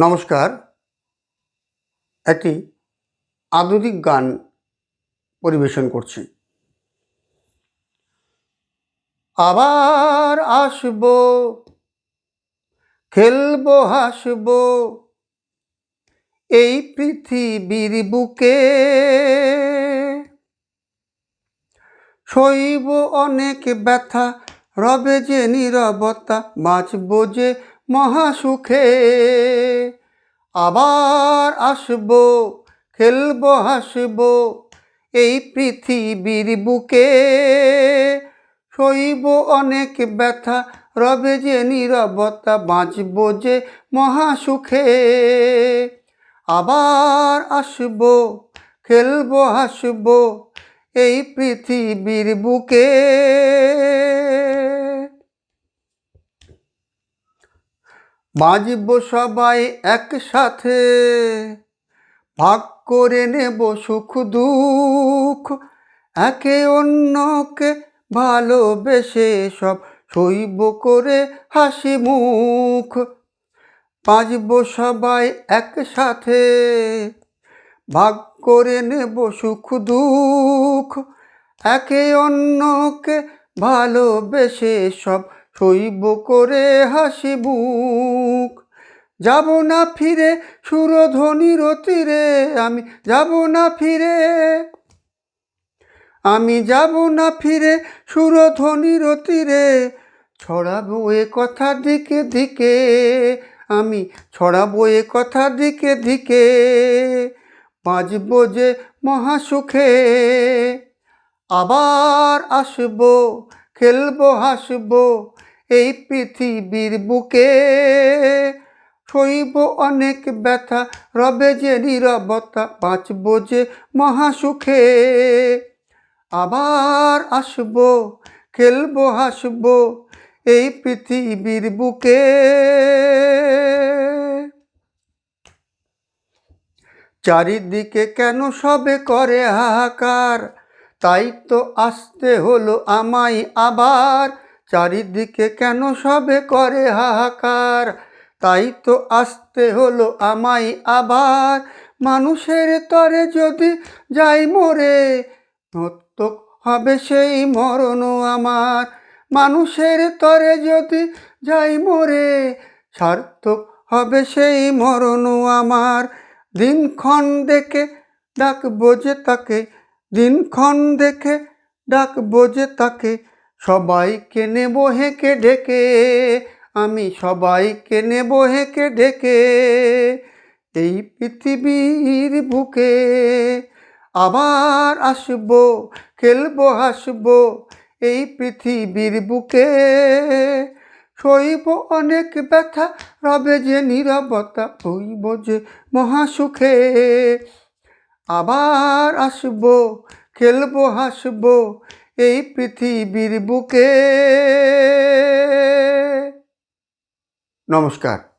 নমস্কার। একটি আধুনিক গান পরিবেশন করছি। আবার আসব, খেলব, হাসব, এই পৃথিবীর বুকে। সইব অনেক ব্যথা, রবে যে নীরবতা, বাঁচব যে মহাসুখে। আবার আসব, খেলব, হাসব, এই পৃথিবীর বুকে। সইব অনেক ব্যথা, রবে যে নীরবতা, বাঁচব যে মহাসুখে। আবার আসব, খেলব, হাসব, এই পৃথিবীর বুকে। বাঁচব সবাই একসাথে। ভাগ করে নেব সুখ, দুঃখ। একে অন্যকে ভালোবেসে সব সইব করে হাসি, মুখ। বাঁচব সবাই একসাথে। ভাগ করে নেব সুখ, দুঃখ। একে অন্যকে ভালোবেসে সব সইব করে হাসি মুখ যাব না ফিরে সুরধ্বনির তীরে আমি যাব না ফিরে। আমি যাব না ফিরে সুরধ্বনির তীরে ছড়াবো এ কথা দিকে দিকে। আমি ছড়াবো এ কথা দিকে দিকে বাঁচব যে মহাসুখে। আবার আসব, খেলব, হাসবো এই পৃথিবীর বুকে। সইব অনেক ব্যথা, রবে যে নীরবতা, বাঁচব যে মহাসুখে। আবার আসব, খেলব, হাসব এই পৃথিবীর বুকে। চারিদিকে কেন সবে করে হাহাকার? তাই তো আসতে হলো আমায় আবার। চারিদিকে কেন সবে করে হাহাকার? তাই তো আসতে হলো আমায় আবার। মানুষের তরে যদি যাই মরে, নর্তক হবে সেই মরণও আমার। মানুষের তরে যদি যাই মরে, সার্থক হবে সেই মরণও আমার। দিনক্ষণ দেখে ডাক বোঝে তাকে, দিনক্ষণ দেখে ডাক বোঝে তাকে সবাইকে নেব হেঁকে ডেকে, আমি সবাইকে নেব হেঁকে ডেকে। এই পৃথিবীর বুকে আবার আসব, খেলব, হাসব, এই পৃথিবীর বুকে। সইব অনেক ব্যথা, রবে যে নীরবতা, হইব যে মহাসুখে। আবার আসব, খেলব, হাসবো এই পৃথিবীর বুকে। নমস্কার।